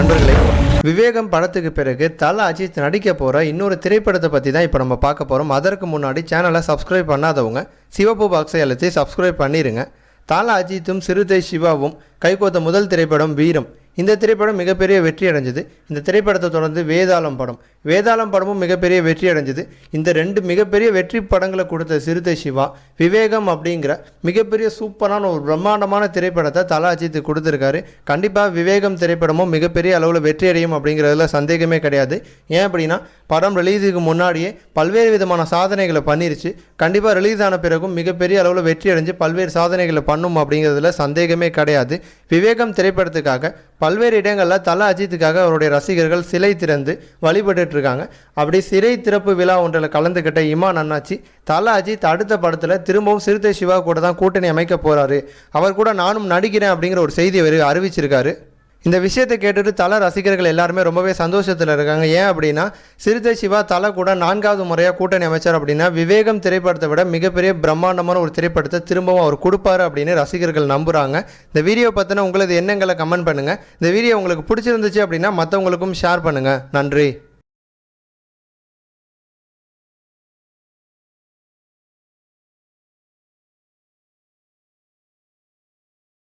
நண்பர்களே விவேகம் படத்துக்கு பிறகு தல அஜித் நடிக்க போகிற இன்னொரு திரைப்படத்தை பற்றி தான் இப்போ நம்ம பார்க்க போகிறோம் அதற்கு முன்னாடி சேனலை சப்ஸ்கிரைப் பண்ணாதவங்க சிவப்பு பாக்ஸை அழுத்தி சப்ஸ்கிரைப் பண்ணிடுங்க தல அஜித்தும் சிறுத்தை சிவாவும் கைகோத்த முதல் திரைப்படம் வீரம். இந்த திரைப்படம் மிகப்பெரிய வெற்றி அடைஞ்சது. இந்த திரைப்படத்தை தொடர்ந்து வேதாளம் படம். வேதாளம் படமும் மிகப்பெரிய வெற்றி அடைஞ்சது. இந்த ரெண்டு மிகப்பெரிய வெற்றி படங்களை கொடுத்த சிறுத்தை சிவா விவேகம் அப்படிங்கிற மிகப்பெரிய சூப்பரான ஒரு பிரம்மாண்டமான திரைப்படத்தை தலா அஜித் கொடுத்துருக்காரு. கண்டிப்பாக விவேகம் திரைப்படமும் மிகப்பெரிய அளவில் வெற்றி அடையும் அப்படிங்கிறதுல சந்தேகமே கிடையாது. ஏன் அப்படின்னா படம் ரிலீஸுக்கு முன்னாடியே பல்வேறு விதமான சாதனைகளை பண்ணிருச்சு. கண்டிப்பாக ரிலீஸ் ஆன பிறகும் மிகப்பெரிய அளவில் வெற்றி அடைஞ்சு பல்வேறு சாதனைகளை பண்ணும் அப்படிங்கிறதுல சந்தேகமே கிடையாது. விவேகம் திரைப்படத்துக்காக பல்வேறு இடங்களில் தல அஜித்துக்காக அவருடைய ரசிகர்கள் சிலை திறந்து வழிபட்டு இருக்காங்க அப்படி சிறை திறப்பு விழா ஒன்றில் கலந்துக்கிட்ட இமான் அண்ணாச்சி தல அஜித் அடுத்த படத்தில் திரும்பவும் சிறுத்தை சிவா கூட தான் கூட்டணி அமைக்க போகிறாரு அவர் கூட நானும் நடிக்கிறேன் அப்படிங்கிற ஒரு செய்தி அவர் அறிவிச்சிருக்காரு. இந்த விஷயத்தை கேட்டுட்டு தல ரசிகர்கள் எல்லாருமே ரொம்பவே சந்தோஷத்தில் இருக்காங்க. ஏன் அப்படின்னா சிறுத்தை சிவா தலை கூட நான்காவது முறையாக கூட்டணி அமைச்சர் அப்படின்னா விவேகம் திரைப்படத்தை விட மிகப்பெரிய பிரம்மாண்டமான ஒரு திரைப்படத்தை திரும்பவும் அவர் கொடுப்பாரு அப்படின்னு ரசிகர்கள் நம்புகிறாங்க இந்த வீடியோ பற்றின உங்களது எண்ணங்களை கமெண்ட் பண்ணுங்கள் இந்த வீடியோ உங்களுக்கு பிடிச்சிருந்துச்சு அப்படின்னா மற்றவங்களுக்கும் ஷேர் பண்ணுங்கள் நன்றி.